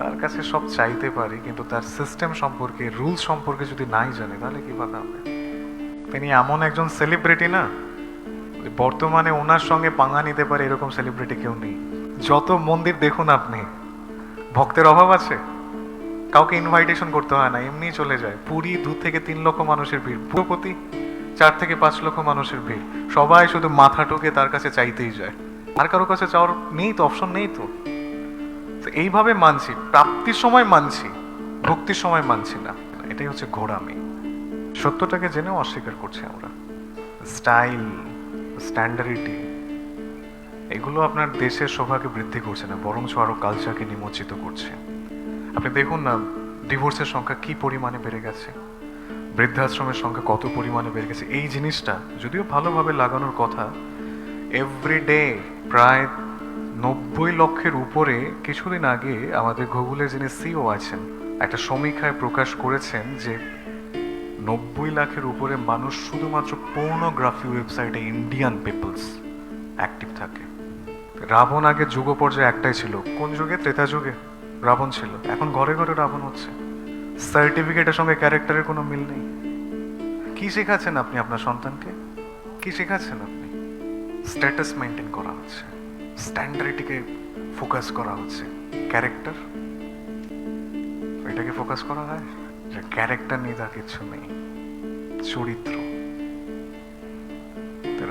তার কাছে সব চাইতে পারি, কিন্তু তার সিস্টেম সম্পর্কে রুল সম্পর্কে যদি নাই জানি, তাহলে কি কথা হবে? তিনি এমন একজন সেলিব্রিটি না বর্তমানে ওনার সঙ্গে পাঙ্গা নিতে পারে এরকম সেলিব্রিটি কেউ নেই। যত মন্দির দেখুন আপনি, ভক্তের অভাব আছে? কাউকে ইনভাইটেশন করতে হয় না এমনি চলে যায়। পুরী দু থেকে তিন লক্ষ মানুষের ভিড় পুরোপতি চার থেকে পাঁচ লক্ষ মানুষের ভিড়। সবাই শুধু মাথা ঠুকে তার কাছে চাইতেই যায়। আর কারও কাছে চাওয়ার নেই তো অপশন নেই তো। এইভাবে মানছি, প্রাপ্তির সময় মানছি, ভক্তির সময় মানছি না। এটাই হচ্ছে ঘোড়ামি। সত্যটাকে জেনেও অস্বীকার করছি আমরা। স্টাইল স্ট্যান্ডার্ডিটি এগুলো আপনার দেশের শোভাকে বৃদ্ধি করছে না, বরঞ্চ আরও কালচারকে নিমজ্জিত করছে। আপনি দেখুন না, ডিভোর্সের সংখ্যা কি পরিমাণে বেড়ে গেছে, বৃদ্ধাশ্রমের সংখ্যা কত পরিমাণে বেড়ে গেছে। এই জিনিসটা, যদিও ভালোভাবে লাগানোর কথা এভরিডে প্রায় নব্বই লক্ষের উপরে কিছুদিন আগে আমাদের গুগলের যিনি সিও আছেন, একটা সমীক্ষায় প্রকাশ করেছেন যে নব্বই লাখের উপরে মানুষ শুধুমাত্র পর্নোগ্রাফি ওয়েবসাইটে ইন্ডিয়ান পিপলস অ্যাক্টিভ থাকে। রাবণ আগে যুগ পর্যায়ে একটাই ছিল। কোন যুগে? ত্রেতা যুগে। রাবণ ছিল। এখন ঘরে ঘরে রাবণ হচ্ছে। সার্টিফিকেটের সঙ্গে ক্যারেক্টারের কোনো মিল নেই। কি শেখাচ্ছেন আপনি আপনার সন্তানকে? কি শেখাচ্ছেন আপনি? স্ট্যাটাস মেনটেন করা হচ্ছে। স্ট্যান্ডার্ডিটিকে ফোকাস করা হচ্ছে। ক্যারেক্টার এটাকে ফোকাস করা হয়? যে ক্যারেক্টার নিয়ে তার কিছু নেই। চরিত্র।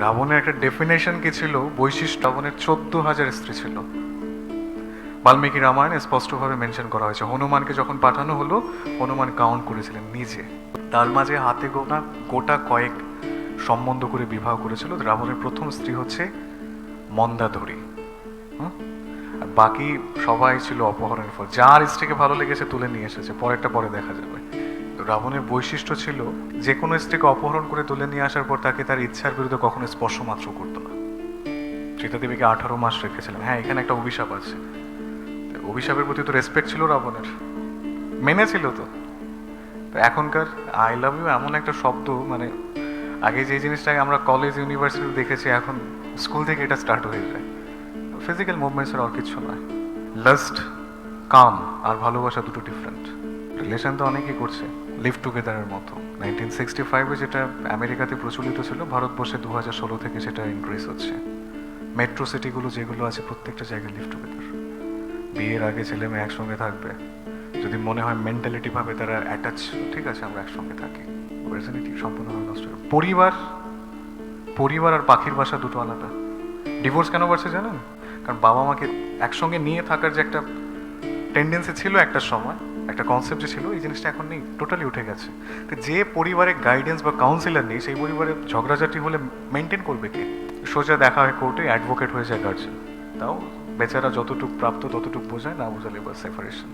রাবণের একটা ডেফিনেশন কি ছিল? বৈশিষ্ট্য, রাবণের চোদ্দ হাজার স্ত্রী ছিল। বাল্মীকি রামায়ণে স্পষ্টভাবে মেনশন করা হয়েছে। হনুমানকে যখন পাঠানো হলো, হনুমান কাউন্ট করেছিলেন নিজে। তার মাঝে হাতে গোনা গোটা কয়েক সম্বন্ধ করে বিবাহ করেছিল। রাবণের প্রথম স্ত্রী হচ্ছে মন্দাধরী? আর বাকি সবাই ছিল অপহরণের ফল। যার স্ত্রীকে ভালো লেগেছে তুলে নিয়ে এসেছে, পরেরটা পরে দেখা যাবে। রাবণের বৈশিষ্ট্য ছিল, যে কোনো স্ত্রীকে অপহরণ করে তুলে নিয়ে আসার পর তাকে তার ইচ্ছার বিরুদ্ধে কখনো স্পর্শ মাত্র করতো না। সীতা দেবীকে আঠারো মাস রেখেছিলেন। হ্যাঁ এখানে একটা অভিশাপ আছে। অভিশাপের প্রতি তো রেসপেক্ট ছিল রাবণের। মেনেছিল তো। তো এখনকার আই লাভ ইউ এমন একটা শব্দ মানে আগে যে জিনিসটাকে আমরা কলেজ ইউনিভার্সিটি দেখেছি, এখন স্কুল থেকে এটা স্টার্ট হয়ে যায়। ফিজিক্যাল মুভমেন্টস আর কিছু নয় লাস্ট কাম আর ভালোবাসা দুটো ডিফারেন্ট রিলেশন তো অনেকেই করছে লিভ টুগেদারের মতো। নাইনটিন সিক্সটি ফাইভে যেটা আমেরিকাতে প্রচলিত ছিল, ভারতবর্ষে দু হাজার ষোলো থেকে সেটা ইনক্রিজ হচ্ছে। মেট্রো সিটিগুলো যেগুলো আছে, প্রত্যেকটা জায়গায় লিভ টুগেদার বিয়ের আগে ছেলে মেয়ে একসঙ্গে থাকবে। যদি মনে হয় মেন্টালিটি ভাবে তারা অ্যাটাচ ঠিক আছে, আমরা একসঙ্গে থাকি। অরিজিনিটি সম্পূর্ণভাবে নষ্ট পরিবার পরিবার আর পাখির বাসা দুটো আলাদা। ডিভোর্স কেন বাড়ছে জানেন? কারণ বাবা মাকে একসঙ্গে নিয়ে থাকার যে একটা টেন্ডেন্সি ছিল একটা সময়, একটা কনসেপ্ট যে ছিল, এই জিনিসটা এখন নেই টোটালি উঠে গেছে। তো যে পরিবারে গাইডেন্স বা কাউন্সিলার নেই, সেই পরিবারে ঝগড়াঝাটি হলে মেনটেন করবে কে? সোজা দেখা হয় কোর্টে অ্যাডভোকেট হয়ে যায় গার্জেন তাও বেচারা যতটুক প্রাপ্ত ততটুক বোঝায়, না বোঝালে বা সেপারেশন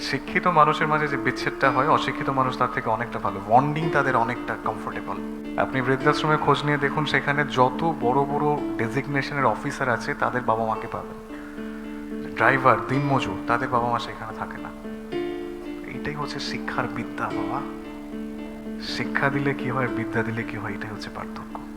শিক্ষিত মানুষের মাঝে যে বিচ্ছেদটা হয়, অশিক্ষিত মানুষ তার থেকে অনেকটা ভালো। বন্ডিং তাদের অনেকটা কমফোর্টেবল আপনি বৃদ্ধাশ্রমে খোঁজ নিয়ে দেখুন, সেখানে যত বড় বড় ডেজিগনেশনের অফিসার আছে, তাদের বাবা মাকে পাবেন। ড্রাইভার দিনমজুর, তাদের বাবা মা সেখানে থাকে না। এইটাই হচ্ছে শিক্ষার বিদ্যা, বাবা। শিক্ষা দিলে কি হয়, বিদ্যা দিলে কি হয়, এটাই হচ্ছে পার্থক্য।